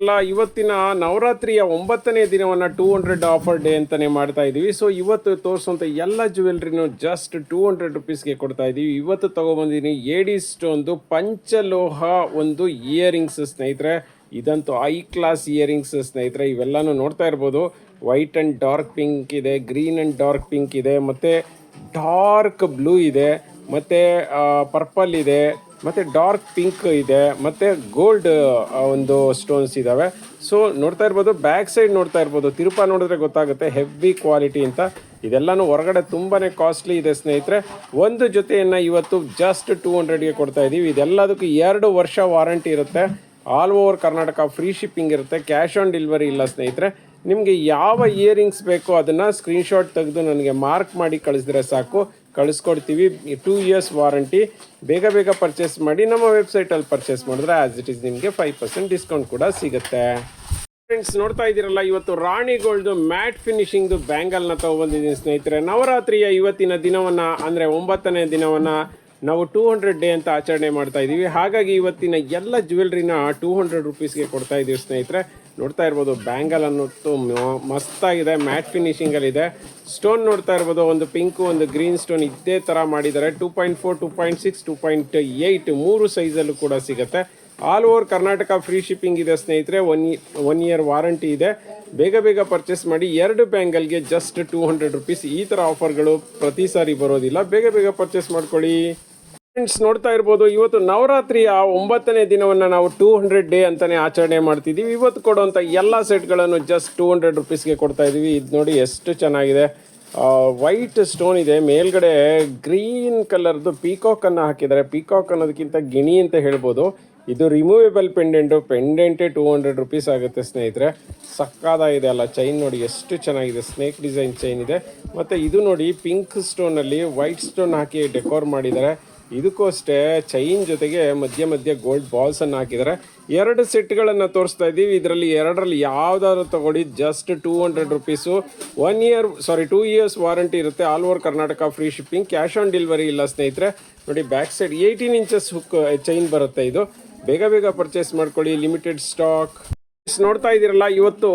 ಅಲ್ಲ, ಇವತ್ತಿನ ನವರಾತ್ರಿಯ ಒಂಬತ್ತನೇ ದಿನವನ್ನು ಟೂ ಹಂಡ್ರೆಡ್ ಆಫರ್ ಡೇ ಅಂತಲೇ ಮಾಡ್ತಾ ಇದ್ದೀವಿ ಸೊ ಇವತ್ತು ತೋರಿಸುವಂಥ ಎಲ್ಲ ಜ್ಯುವೆಲ್ರಿನೂ ಜಸ್ಟ್ ಟೂ ಹಂಡ್ರೆಡ್ ರುಪೀಸ್ಗೆ ಕೊಡ್ತಾ ಇದ್ದೀವಿ ಇವತ್ತು ತೊಗೊಬಂದಿದ್ದೀನಿ ಏಡಿ ಒಂದು ಪಂಚಲೋಹ ಒಂದು ಇಯರಿಂಗ್ಸ್ ಸ್ನೇಹಿತರೆ. ಇದಂತೂ ಐ ಕ್ಲಾಸ್ ಇಯರಿಂಗ್ಸ್ ಸ್ನೇಹಿತರೆ. ಇವೆಲ್ಲನೂ ನೋಡ್ತಾ ಇರ್ಬೋದು. ವೈಟ್ ಆ್ಯಂಡ್ ಡಾರ್ಕ್ ಪಿಂಕ್ ಇದೆ ಗ್ರೀನ್ ಆ್ಯಂಡ್ ಡಾರ್ಕ್ ಪಿಂಕ್ ಇದೆ, ಮತ್ತು ಡಾರ್ಕ್ ಬ್ಲೂ ಇದೆ, ಮತ್ತು ಪರ್ಪಲ್ ಇದೆ ಮತ್ತು ಡಾರ್ಕ್ ಪಿಂಕ್ ಇದೆ, ಮತ್ತು ಗೋಲ್ಡ್ ಒಂದು ಸ್ಟೋನ್ಸ್ ಇದ್ದಾವೆ ಸೊ ನೋಡ್ತಾ ಇರ್ಬೋದು, ಬ್ಯಾಕ್ ಸೈಡ್ ನೋಡ್ತಾ ಇರ್ಬೋದು, ತಿರುಪ ನೋಡಿದ್ರೆ ಗೊತ್ತಾಗುತ್ತೆ, ಹೆವಿ ಕ್ವಾಲಿಟಿ ಅಂತ. ಇದೆಲ್ಲನೂ ಹೊರಗಡೆ ತುಂಬಾ ಕಾಸ್ಟ್ಲಿ ಇದೆ ಸ್ನೇಹಿತರೆ. ಒಂದು ಜೊತೆಯನ್ನು ಇವತ್ತು ಜಸ್ಟ್ ಟೂ ಹಂಡ್ರೆಡ್ಗೆ ಕೊಡ್ತಾ ಇದ್ದೀವಿ ಇದೆಲ್ಲದಕ್ಕೂ ಎರಡು ವರ್ಷ ವಾರಂಟಿ ಇರುತ್ತೆ. All over Karnataka free shipping ಇರುತ್ತೆ. ಕ್ಯಾಶ್ ಆನ್ ಡೆಲಿವರಿ ಇಲ್ಲ ಸ್ನೇಹಿತರೆ. ನಿಮಗೆ ಯಾವ ಇಯರಿಂಗ್ಸ್ ಬೇಕೋ ಅದನ್ನು ಸ್ಕ್ರೀನ್ಶಾಟ್ ತೆಗೆದು ನನಗೆ ಮಾರ್ಕ್ ಮಾಡಿ ಕಳಿಸಿದ್ರೆ ಸಾಕು. ಕಳಿಸ್ಕೊಡ್ತೀವಿ. ಟೂ ಇಯರ್ಸ್ ವಾರಂಟಿ ಬೇಗ ಬೇಗ ಪರ್ಚೇಸ್ ಮಾಡಿ ನಮ್ಮ ವೆಬ್ಸೈಟಲ್ಲಿ ಪರ್ಚೇಸ್ ಮಾಡಿದ್ರೆ ಆ್ಯಸ್ ಇಟ್ ಈಸ್ ನಿಮಗೆ ಫೈವ್ ಪರ್ಸೆಂಟ್ ಡಿಸ್ಕೌಂಟ್ ಕೂಡ ಸಿಗುತ್ತೆ. ಫ್ರೆಂಡ್ಸ್ ನೋಡ್ತಾ ಇದ್ದೀರಲ್ಲ, ಇವತ್ತು ರಾಣಿ ಗೋಲ್ಡು ಮ್ಯಾಟ್ ಫಿನಿಶಿಂಗ್ದು ಬ್ಯಾಂಗಲ್ನ ತೊಗೊಬಂದಿದ್ದೀನಿ ಸ್ನೇಹಿತರೆ. ನವರಾತ್ರಿಯ ಇವತ್ತಿನ ದಿನವನ್ನು, ಅಂದರೆ ಒಂಬತ್ತನೇ ದಿನವನ್ನು ನಾವು ಟೂ ಹಂಡ್ರೆಡ್ ಡೇ ಅಂತ ಆಚರಣೆ ಮಾಡ್ತಾ ಇದ್ದೀವಿ. ಹಾಗಾಗಿ ಇವತ್ತಿನ ಎಲ್ಲ ಜ್ಯುವೆಲ್ರಿನ ಟೂ ಹಂಡ್ರೆಡ್ ರುಪೀಸ್ಗೆ ಕೊಡ್ತಾ ಇದ್ದೀವಿ ಸ್ನೇಹಿತರೆ. ನೋಡ್ತಾ ಇರ್ಬೋದು ಬ್ಯಾಂಗಲ್ ಅನ್ನೋದು ಮಸ್ತಾಗಿದೆ ಮ್ಯಾಟ್ ಫಿನಿಶಿಂಗಲ್ಲಿದೆ ಸ್ಟೋನ್ ನೋಡ್ತಾ ಇರ್ಬೋದು, ಒಂದು ಪಿಂಕು ಒಂದು ಗ್ರೀನ್ ಸ್ಟೋನ್ ಇದೇ ಥರ ಮಾಡಿದ್ದಾರೆ. Two point four two point six two point eight ಮೂರು ಸೈಜಲ್ಲೂ ಕೂಡ ಸಿಗುತ್ತೆ. All over Karnataka free shipping ಇದೆ ಸ್ನೇಹಿತರೆ ಒನ್ ಒನ್ ಇಯರ್ ವಾರಂಟಿ ಇದೆ. ಬೇಗ ಬೇಗ ಪರ್ಚೇಸ್ ಮಾಡಿ, ಎರಡು ಬ್ಯಾಂಗಲ್ಗೆ ಜಸ್ಟ್ ಟೂ ಹಂಡ್ರೆಡ್ ರುಪೀಸ್ ಈ ಥರ ಆಫರ್ಗಳು ಪ್ರತಿ ಸಾರಿ ಬರೋದಿಲ್ಲ. ಬೇಗ ಬೇಗ ಪರ್ಚೇಸ್ ಮಾಡ್ಕೊಳ್ಳಿ. ಫ್ರೆಂಡ್ಸ್ ನೋಡ್ತಾ ಇರ್ಬೋದು, ಇವತ್ತು ನವರಾತ್ರಿಯ ಒಂಬತ್ತನೇ ದಿನವನ್ನು ನಾವು ಟೂ ಹಂಡ್ರೆಡ್ ಡೇ ಅಂತಾನೆ ಆಚರಣೆ ಮಾಡ್ತಿದ್ದೀವಿ. ಇವತ್ತು ಕೊಡುವಂಥ ಎಲ್ಲ ಸೆಟ್ಗಳನ್ನು ಜಸ್ಟ್ ಟೂ ಹಂಡ್ರೆಡ್ ರುಪೀಸ್ಗೆ ಕೊಡ್ತಾ ಇದ್ದೀವಿ. ಇದು ನೋಡಿ ಎಷ್ಟು ಚೆನ್ನಾಗಿದೆ. ವೈಟ್ ಸ್ಟೋನ್ ಇದೆ. ಮೇಲ್ಗಡೆ ಗ್ರೀನ್ ಕಲರ್ದು ಪೀಕಾಕನ್ನು ಹಾಕಿದ್ದಾರೆ. ಪೀಕಾಕ್ ಅನ್ನೋದಕ್ಕಿಂತ ಗಿಣಿ ಅಂತ ಹೇಳ್ಬೋದು. ಇದು ರಿಮೂವೇಬಲ್ ಪೆಂಡೆಂಟು ಪೆಂಡೆಂಟೇ ಟೂ ಹಂಡ್ರೆಡ್ ರುಪೀಸ್ ಆಗುತ್ತೆ ಸ್ನೇಹಿತರೆ. ಸಕ್ಕದಾಗಿದೆ ಅಲ್ಲ ಚೈನ್ ನೋಡಿ ಎಷ್ಟು ಚೆನ್ನಾಗಿದೆ. ಸ್ನೇಕ್ ಡಿಸೈನ್ ಚೈನ್ ಇದೆ. ಮತ್ತು ಇದು ನೋಡಿ ಪಿಂಕ್ ಸ್ಟೋನಲ್ಲಿ ವೈಟ್ ಸ್ಟೋನ್ ಹಾಕಿ ಡೆಕೋರ್ ಮಾಡಿದ್ದಾರೆ. ಇದಕ್ಕೂ ಅಷ್ಟೇ ಚೈನ್ ಜೊತೆಗೆ ಮಧ್ಯ ಮಧ್ಯ ಗೋಲ್ಡ್ ಬಾಲ್ಸ್ ಅನ್ನು ಹಾಕಿದ್ದಾರೆ. ಎರಡು ಸೆಟ್ಗಳನ್ನು ತೋರಿಸ್ತಾ ಇದ್ದೀವಿ. ಇದರಲ್ಲಿ ಎರಡರಲ್ಲಿ ಯಾವ್ದಾದ್ರು ತಗೊಳ್ಳಿ. Just two hundred rupees one year sorry two years warranty ಇರುತ್ತೆ. All over Karnataka free shipping cash on delivery ಇಲ್ಲ ಸ್ನೇಹಿತರೆ. ನೋಡಿ back side eighteen inches hook chain ಬರುತ್ತೆ ಇದು. ಬೇಗ ಬೇಗ ಪರ್ಚೇಸ್ ಮಾಡ್ಕೊಳ್ಳಿ. ಲಿಮಿಟೆಡ್ ಸ್ಟಾಕ್ ನೋಡ್ತಾ ಇದ್ದೀರಲ್ಲ, ಇವತ್ತು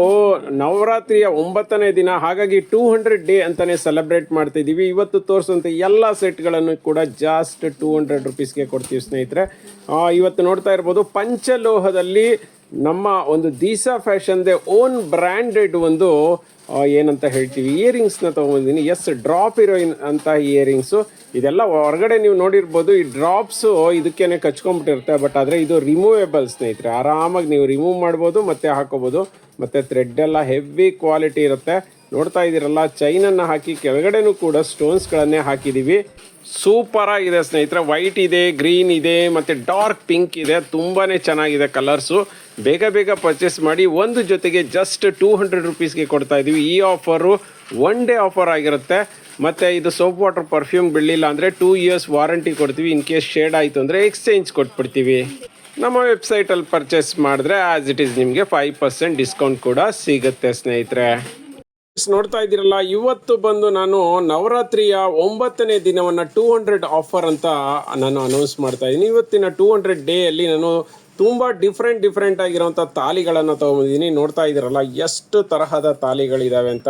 ನವರಾತ್ರಿಯ ಒಂಬತ್ತನೇ ದಿನ, ಹಾಗಾಗಿ ಟೂ ಹಂಡ್ರೆಡ್ ಡೇ ಅಂತಾನೆ ಸೆಲೆಬ್ರೇಟ್ ಮಾಡ್ತಾ ಇದ್ದೀವಿ. ಇವತ್ತು ತೋರಿಸುವಂಥ ಎಲ್ಲ ಸೆಟ್ಗಳನ್ನು ಕೂಡ ಜಾಸ್ಟ್ ಟೂ ಹಂಡ್ರೆಡ್ ರುಪೀಸ್ಗೆ ಕೊಡ್ತೀವಿ ಸ್ನೇಹಿತರೆ. ಇವತ್ತು ನೋಡ್ತಾ ಇರ್ಬೋದು, ಪಂಚಲೋಹದಲ್ಲಿ ನಮ್ಮ ಒಂದು ದೀಸಾ ಫ್ಯಾಷನ್ದೆ ಓನ್ ಬ್ರ್ಯಾಂಡೆಡ್ ಒಂದು ಏನಂತ ಹೇಳ್ತೀವಿ ಇಯರಿಂಗ್ಸ್ನ ತೊಗೊಂಡಿದ್ದೀನಿ. ಎಸ್ ಡ್ರಾಪ್ ಇರೋ ಅಂತ ಇಯರಿಂಗ್ಸು ಇದೆಲ್ಲ ಹೊರಗಡೆ ನೀವು ನೋಡಿರ್ಬೋದು, ಈ ಡ್ರಾಪ್ಸು ಇದಕ್ಕೇನೆ ಕಚ್ಕೊಂಬಿಟ್ಟಿರುತ್ತೆ ಬಟ್ ಆದರೆ ಇದು ರಿಮೂವೇಬಲ್ ಸ್ನೇಹಿತರೆ. ಆರಾಮಾಗಿ ನೀವು ರಿಮೂವ್ ಮಾಡ್ಬೋದು, ಮತ್ತೆ ಹಾಕೋಬೋದು. ಮತ್ತು ಥ್ರೆಡ್ ಎಲ್ಲ ಹೆವಿ ಕ್ವಾಲಿಟಿ ಇರುತ್ತೆ. ನೋಡ್ತಾ ಇದ್ದೀರಲ್ಲ ಚೈನನ್ನು ಹಾಕಿ ಕೆಳಗಡೆನೂ ಕೂಡ ಸ್ಟೋನ್ಸ್ಗಳನ್ನೇ ಹಾಕಿದ್ದೀವಿ. ಸೂಪರ್ ಆಗಿದೆ ಸ್ನೇಹಿತರೆ. ವೈಟ್ ಇದೆ ಗ್ರೀನ್ ಇದೆ, ಮತ್ತು ಡಾರ್ಕ್ ಪಿಂಕ್ ಇದೆ. ತುಂಬಾ ಚೆನ್ನಾಗಿದೆ ಕಲರ್ಸು ಬೇಗ ಬೇಗ ಪರ್ಚೇಸ್ ಮಾಡಿ, ಒಂದು ಜೊತೆಗೆ ಜಸ್ಟ್ ಟೂ ಹಂಡ್ರೆಡ್ ರುಪೀಸ್ಗೆ ಕೊಡ್ತಾ ಇದ್ದೀವಿ ಈ ಆಫರು ಒನ್ ಡೇ ಆಫರ್ ಆಗಿರುತ್ತೆ. ಮತ್ತು ಇದು ಸೋಪ್ ವಾಟರ್ ಪರ್ಫ್ಯೂಮ್ ಬೀಳಲಿಲ್ಲ ಅಂದರೆ ಟೂ ಇಯರ್ಸ್ ವಾರಂಟಿ ಕೊಡ್ತೀವಿ ಇನ್ ಕೇಸ್ ಶೇಡ್ ಆಯಿತು ಅಂದರೆ ಎಕ್ಸ್ಚೇಂಜ್ ಕೊಟ್ಬಿಡ್ತೀವಿ. ನಮ್ಮ ವೆಬ್ಸೈಟಲ್ಲಿ ಪರ್ಚೇಸ್ ಮಾಡಿದ್ರೆ ಆ್ಯಸ್ ಇಟ್ ಈಸ್ ನಿಮಗೆ ಫೈವ್ ಪರ್ಸೆಂಟ್ ಡಿಸ್ಕೌಂಟ್ ಕೂಡ ಸಿಗುತ್ತೆ ಸ್ನೇಹಿತರೆ. ನೋಡ್ತಾ ಇದ್ದೀರಲ್ಲ, ಇವತ್ತು ಬಂದು ನಾನು ನವರಾತ್ರಿಯ ಒಂಬತ್ತನೇ ದಿನವನ್ನು ಟೂ ಹಂಡ್ರೆಡ್ ಆಫರ್ ಅಂತ ನಾನು ಅನೌನ್ಸ್ ಮಾಡ್ತಾ ಇದ್ದೀನಿ. ಇವತ್ತಿನ ಟೂ ಹಂಡ್ರೆಡ್ ಡೇಯಲ್ಲಿ ನಾನು ತುಂಬ ಡಿಫ್ರೆಂಟ್ ಡಿಫ್ರೆಂಟ್ ಆಗಿರೋಂಥ ತಾಲಿಗಳನ್ನು ತೊಗೊಂಡಿದ್ದೀನಿ ನೋಡ್ತಾ ಇದ್ದೀರಲ್ಲ, ಎಷ್ಟು ತರಹದ ತಾಲಿಗಳಿದ್ದಾವೆ ಅಂತ.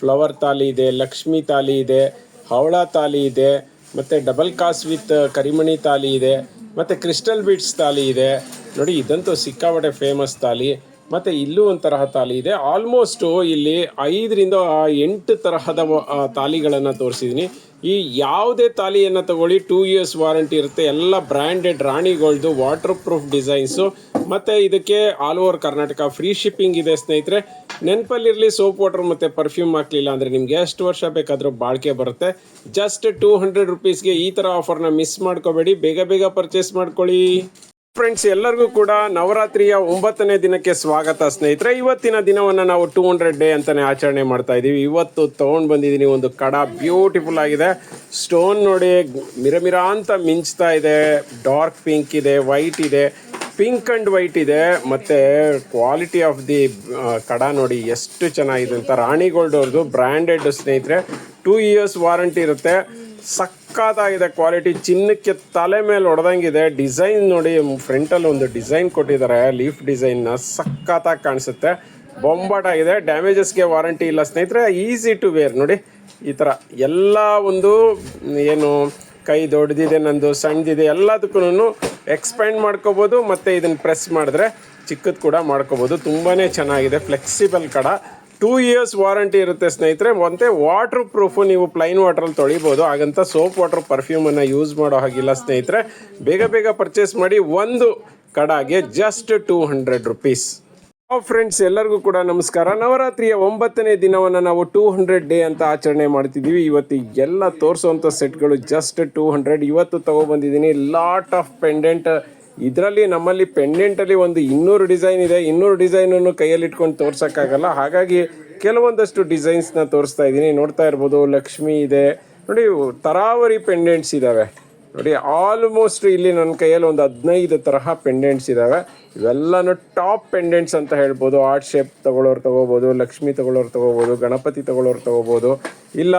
ಫ್ಲವರ್ ತಾಲಿ ಇದೆ, ಲಕ್ಷ್ಮಿ ತಾಲಿ ಇದೆ, ಹವಳ ತಾಲಿ ಇದೆ, ಮತ್ತು ಡಬಲ್ ಕಾಸ್ ವಿತ್ ಕರಿಮಣಿ ತಾಲಿ ಇದೆ, ಮತ್ತು ಕ್ರಿಸ್ಟಲ್ ಬೀಟ್ಸ್ ತಾಲಿ ಇದೆ. ನೋಡಿ, ಇದಂತೂ ಸಿಕ್ಕಾಪಟ್ಟೆ ಫೇಮಸ್ ತಾಲಿ ಮತ್ತು ಇಲ್ಲೂ ಒಂದು ತರಹ ತಾಲಿ ಇದೆ. ಆಲ್ಮೋಸ್ಟು ಇಲ್ಲಿ ಐದರಿಂದ ಎಂಟು ತರಹದ ತಾಲಿಗಳನ್ನು ತೋರಿಸಿದ್ದೀನಿ ಈ ಯಾವುದೇ ತಾಲಿಯನ್ನು ತಗೊಳ್ಳಿ ಟೂ ಇಯರ್ಸ್ ವಾರಂಟಿ ಇರುತ್ತೆ. ಎಲ್ಲ ಬ್ರ್ಯಾಂಡೆಡ್ ರಾಣಿಗಳ್ದು ವಾಟರ್ ಪ್ರೂಫ್ ಡಿಸೈನ್ಸು ಮತ್ತು ಇದಕ್ಕೆ all over Karnataka free shipping ಇದೆ ಸ್ನೇಹಿತರೆ. ನೆನಪಲ್ಲಿರಲಿ ಸೋಪ್ ವಾಟರ್ ಮತ್ತು ಪರ್ಫ್ಯೂಮ್ ಹಾಕ್ಲಿಲ್ಲ ಅಂದರೆ ನಿಮಗೆ ಎಷ್ಟು ವರ್ಷ ಬೇಕಾದರೂ ಬಾಳಿಕೆ ಬರುತ್ತೆ. ಜಸ್ಟ್ ಟೂ ಹಂಡ್ರೆಡ್ ರುಪೀಸ್ಗೆ ಈ ಥರ ಆಫರ್ನ ಮಿಸ್ ಮಾಡ್ಕೋಬೇಡಿ. ಬೇಗ ಬೇಗ ಪರ್ಚೇಸ್ ಮಾಡ್ಕೊಳ್ಳಿ. ಫ್ರೆಂಡ್ಸ್ ಎಲ್ಲರಿಗೂ ಕೂಡ ನವರಾತ್ರಿಯ ಒಂಬತ್ತನೇ ದಿನಕ್ಕೆ ಸ್ವಾಗತ ಸ್ನೇಹಿತರೆ. ಇವತ್ತಿನ ದಿನವನ್ನು ನಾವು ಟೂ ಹಂಡ್ರೆಡ್ ಡೇ ಅಂತಾನೆ ಆಚರಣೆ ಮಾಡ್ತಾ ಇದ್ದೀವಿ. ಇವತ್ತು ತೊಗೊಂಡು ಬಂದಿದ್ದೀನಿ ಒಂದು ಕಡ ಬ್ಯೂಟಿಫುಲ್ ಆಗಿದೆ. ಸ್ಟೋನ್ ನೋಡಿ ಮಿರಮಿರ ಅಂತ ಮಿಂಚ್ತಾ ಇದೆ. ಡಾರ್ಕ್ ಪಿಂಕ್ ಇದೆ ವೈಟ್ ಇದೆ. ಪಿಂಕ್ ಅಂಡ್ ವೈಟ್ ಇದೆ, ಮತ್ತೆ ಕ್ವಾಲಿಟಿ ಆಫ್ ದಿ ಕಡ ನೋಡಿ ಎಷ್ಟು ಚೆನ್ನಾಗಿದೆ ಅಂತ. ರಾಣಿ ಗೋಲ್ಡ್ ಅವ್ರದ್ದು ಬ್ರ್ಯಾಂಡೆಡ್ ಸ್ನೇಹಿತರೆ ಟೂ ಇಯರ್ಸ್ ವಾರಂಟಿ ಇರುತ್ತೆ. ಸಕ್ಕತ್ತಾಗಿದೆ ಕ್ವಾಲಿಟಿ ಚಿನ್ನಕ್ಕೆ ತಲೆ ಮೇಲೆ ಹೊಡೆದಂಗಿದೆ ಡಿಸೈನ್ ನೋಡಿ, ಫ್ರಂಟಲ್ಲಿ ಒಂದು ಡಿಸೈನ್ ಕೊಟ್ಟಿದ್ದಾರೆ ಲೀಫ್ ಡಿಸೈನ್ನ ಸಕ್ಕತ್ತಾಗಿ ಕಾಣಿಸುತ್ತೆ. ಬೊಂಬಾಟಾಗಿದೆ. ಡ್ಯಾಮೇಜಸ್ಗೆ ವಾರಂಟಿ ಇಲ್ಲ ಸ್ನೇಹಿತರೆ. ಈಸಿ ಟು ವೇರ್ ನೋಡಿ. ಈ ಥರ ಎಲ್ಲ ಒಂದು, ಏನು ಕೈ ದೊಡ್ಡದಿದೆ ನಂದು ಸಣ್ಣದಿದೆ ಎಲ್ಲದಕ್ಕೂ ಎಕ್ಸ್ಪ್ಯಾಂಡ್ ಮಾಡ್ಕೋಬೋದು, ಮತ್ತು ಇದನ್ನು ಪ್ರೆಸ್ ಮಾಡಿದ್ರೆ ಚಿಕ್ಕದು ಕೂಡ ಮಾಡ್ಕೋಬೋದು. ತುಂಬಾ ಚೆನ್ನಾಗಿದೆ ಫ್ಲೆಕ್ಸಿಬಲ್ ಕಡ. ಟೂ ಇಯರ್ಸ್ ವಾರಂಟಿ ಇರುತ್ತೆ ಸ್ನೇಹಿತರೆ ಒಂದೇ ವಾಟರ್ ಪ್ರೂಫು ನೀವು ಪ್ಲೈನ್ ವಾಟ್ರಲ್ಲಿ ತೊಳಿಬೋದು. ಹಾಗಂತ ಸೋಪ್ ವಾಟರ್ ಪರ್ಫ್ಯೂಮನ್ನು ಯೂಸ್ ಮಾಡೋ ಹಾಗಿಲ್ಲ ಸ್ನೇಹಿತರೆ. ಬೇಗ ಬೇಗ ಪರ್ಚೇಸ್ ಮಾಡಿ ಒಂದು ಕಡಾಗೆ just two hundred rupees friends ಎಲ್ಲರಿಗೂ ಕೂಡ ನಮಸ್ಕಾರ. ನವರಾತ್ರಿಯ ಒಂಬತ್ತನೇ ದಿನವನ್ನು ನಾವು ಟೂ ಹಂಡ್ರೆಡ್ ಡೇ ಅಂತ ಆಚರಣೆ ಮಾಡ್ತಿದ್ದೀವಿ. ಇವತ್ತು ಎಲ್ಲ ತೋರಿಸುವಂಥ ಸೆಟ್ಗಳು ಜಸ್ಟ್ ಟೂ ಹಂಡ್ರೆಡ್ ಇವತ್ತು ತೊಗೊಬಂದಿದ್ದೀನಿ ಲಾಟ್ ಆಫ್ ಪೆಂಡೆಂಟ್ ಇದರಲ್ಲಿ ನಮ್ಮಲ್ಲಿ ಪೆಂಡೆಂಟಲ್ಲಿ ಒಂದು ಇನ್ನೂರು ಡಿಸೈನ್ ಇದೆ. ಇನ್ನೂರು ಡಿಸೈನನ್ನು ಕೈಯಲ್ಲಿ ಇಟ್ಕೊಂಡು ತೋರ್ಸೋಕ್ಕಾಗಲ್ಲ. ಹಾಗಾಗಿ ಕೆಲವೊಂದಷ್ಟು ಡಿಸೈನ್ಸ್ನ ತೋರಿಸ್ತಾ ಇದ್ದೀನಿ. ನೋಡ್ತಾ ಇರ್ಬೋದು, ಲಕ್ಷ್ಮಿ ಇದೆ. ನೋಡಿ, ತರಾವರಿ ಪೆಂಡೆಂಟ್ಸ್ ಇದ್ದಾವೆ ನೋಡಿ ಆಲ್ಮೋಸ್ಟ್ ಇಲ್ಲಿ ನನ್ನ ಕೈಯಲ್ಲಿ ಒಂದು ಹದಿನೈದು ತರಹ ಪೆಂಡೆಂಟ್ಸ್ ಇದ್ದಾವೆ ಇವೆಲ್ಲನೂ ಟಾಪ್ ಪೆಂಡೆಂಟ್ಸ್ ಅಂತ ಹೇಳ್ಬೋದು. ಆರ್ಟ್ ಶೇಪ್ ತಗೊಳ್ಳೋರು ತಗೋಬೋದು, ಲಕ್ಷ್ಮಿ ತಗೊಳ್ಳೋರು ತಗೋಬೋದು, ಗಣಪತಿ ತಗೊಳ್ಳೋರು ತಗೋಬೋದು, ಇಲ್ಲ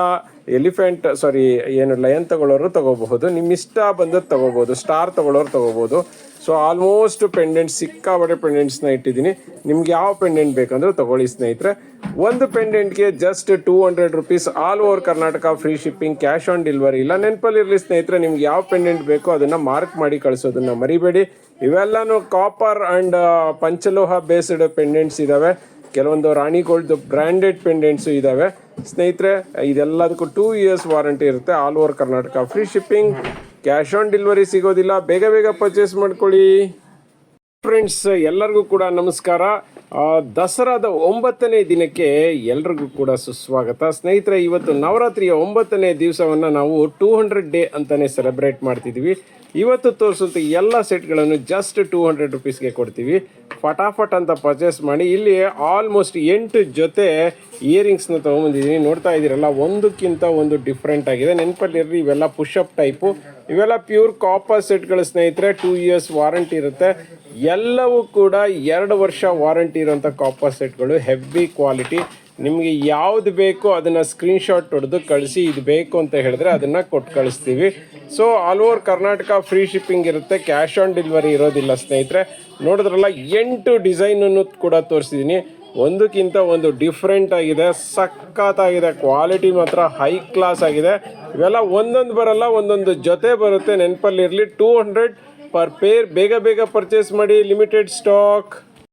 ಎಲಿಫೆಂಟ್ ಸಾರಿ ಏನು ಲಯನ್ ತಗೊಳ್ಳೋರು ತಗೋಬಹುದು ನಿಮ್ಮ ಇಷ್ಟ ಬಂದದ್ದು ತಗೋಬೋದು ಸ್ಟಾರ್ ತಗೊಳ್ಳೋರು ತಗೋಬೋದು. ಸೊ ಆಲ್ಮೋಸ್ಟ್ ಪೆಂಡೆಂಟ್ ಸಿಕ್ಕಾಬಟ್ಟೆ ಪೆಂಡೆಂಟ್ಸ್ನ ಇಟ್ಟಿದ್ದೀನಿ ನಿಮ್ಗೆ ಯಾವ ಪೆಂಡೆಂಟ್ ಬೇಕಂದ್ರೆ ತಗೊಳ್ಳಿ ಸ್ನೇಹಿತರೆ ಒಂದು ಪೆಂಡೆಂಟ್ಗೆ just two hundred rupees all over Karnataka free shipping cash on delivery ಇಲ್ಲ ನೆನಪಲ್ಲಿರಲಿ ಸ್ನೇಹಿತರೆ ನಿಮ್ಗೆ ಯಾವ ಪೆಂಡೆಂಟ್ ಬೇಕೋ ಅದನ್ನು ಮಾರ್ಕ್ ಮಾಡಿ ಕಳಿಸೋದನ್ನ ಮರಿಬೇಡಿ ಇವೆಲ್ಲನೂ ಕಾಪರ್ ಆ್ಯಂಡ್ ಪಂಚಲೋಹ ಬೇಸ್ಡ್ ಪೆಂಡೆಂಟ್ಸ್ ಇದ್ದಾವೆ ಕೆಲವೊಂದು ರಾಣಿ ಗೋಲ್ಡ್ ಬ್ರ್ಯಾಂಡೆಡ್ ಪೆಂಡೆಂಟ್ಸು ಇದ್ದಾವೆ ಸ್ನೇಹಿತರೆ ಇದೆಲ್ಲದಕ್ಕೂ ಟೂ ಇಯರ್ಸ್ ವಾರಂಟಿ ಇರುತ್ತೆ all over Karnataka free shipping cash on delivery ಸಿಗೋದಿಲ್ಲ, ಬೇಗ ಬೇಗ ಪರ್ಚೇಸ್ ಮಾಡ್ಕೊಳ್ಳಿ. ಫ್ರೆಂಡ್ಸ್ ಎಲ್ಲರಿಗೂ ಕೂಡ ನಮಸ್ಕಾರ. ದಸರಾದ ಒಂಬತ್ತನೇ ದಿನಕ್ಕೆ ಎಲ್ರಿಗೂ ಕೂಡ ಸುಸ್ವಾಗತ. ಸ್ನೇಹಿತರೆ, ಇವತ್ತು ನವರಾತ್ರಿಯ ಒಂಬತ್ತನೇ ದಿವಸವನ್ನು ನಾವು ಟೂ ಹಂಡ್ರೆಡ್ ಡೇ ಅಂತಲೇ ಸೆಲೆಬ್ರೇಟ್ ಮಾಡ್ತಿದ್ದೀವಿ ಇವತ್ತು ತೋರಿಸುವಂಥ ಎಲ್ಲ ಸೆಟ್ಗಳನ್ನು ಜಸ್ಟ್ ಟೂ ಹಂಡ್ರೆಡ್ ರುಪೀಸ್ಗೆ ಕೊಡ್ತೀವಿ. ಫಟಾಫಟ್ ಅಂತ ಪರ್ಚೇಸ್ ಮಾಡಿ ಇಲ್ಲಿ ಆಲ್ಮೋಸ್ಟ್ ಎಂಟು ಜೊತೆ ಇಯರಿಂಗ್ಸ್ನ ತೊಗೊಂಬಂದಿದ್ದೀನಿ. ನೋಡ್ತಾ ಇದ್ದೀರಲ್ಲ, ಒಂದಕ್ಕಿಂತ ಒಂದು ಡಿಫ್ರೆಂಟ್ ಆಗಿದೆ. ನೆನಪಲ್ಲಿರ್ರಿ ಇವೆಲ್ಲ ಪುಷಪ್ ಟೈಪು ಇವೆಲ್ಲ ಪ್ಯೂರ್ ಕಾಪರ್ ಸೆಟ್ಗಳ ಸ್ನೇಹಿತರೆ ಟೂ ಇಯರ್ಸ್ ವಾರಂಟಿ ಇರುತ್ತೆ. ಎಲ್ಲವೂ ಕೂಡ ಎರಡು ವರ್ಷ ವಾರಂಟಿ ಇರುವಂಥ ಕಾಪರ್ ಸೆಟ್ಗಳು ಹೆವಿ ಕ್ವಾಲಿಟಿ ನಿಮಗೆ ಯಾವ್ದು ಬೇಕೋ ಅದನ್ನು ಸ್ಕ್ರೀನ್ಶಾಟ್ ಹೊಡೆದು ಕಳಿಸಿ ಇದು ಬೇಕು ಅಂತ ಹೇಳಿದ್ರೆ ಅದನ್ನು ಕೊಟ್ಟು ಕಳಿಸ್ತೀವಿ. So all over Karnataka free shipping ಇರುತ್ತೆ ಕ್ಯಾಶ್ ಆನ್ ಡೆಲಿವರಿ ಇರೋದಿಲ್ಲ ಸ್ನೇಹಿತರೆ. ನೋಡಿದ್ರಲ್ಲ, ಎಂಟು ಡಿಸೈನನ್ನು ಕೂಡ ತೋರಿಸಿದ್ದೀನಿ ಒಂದಕ್ಕಿಂತ ಒಂದು ಡಿಫ್ರೆಂಟ್ ಆಗಿದೆ, ಸಖತ್ತಾಗಿದೆ ಕ್ವಾಲಿಟಿ ಮಾತ್ರ ಹೈ ಕ್ಲಾಸ್ ಆಗಿದೆ. ಇವೆಲ್ಲ ಒಂದೊಂದು ಬರಲ್ಲ, ಒಂದೊಂದು ಜೊತೆ ಬರುತ್ತೆ. ನೆನಪಲ್ಲಿರಲಿ ಟೂ ಹಂಡ್ರೆಡ್ ಪರ್ ಪೇರ್ ಬೇಗ ಬೇಗ ಪರ್ಚೇಸ್ ಮಾಡಿ ಲಿಮಿಟೆಡ್ ಸ್ಟಾಕ್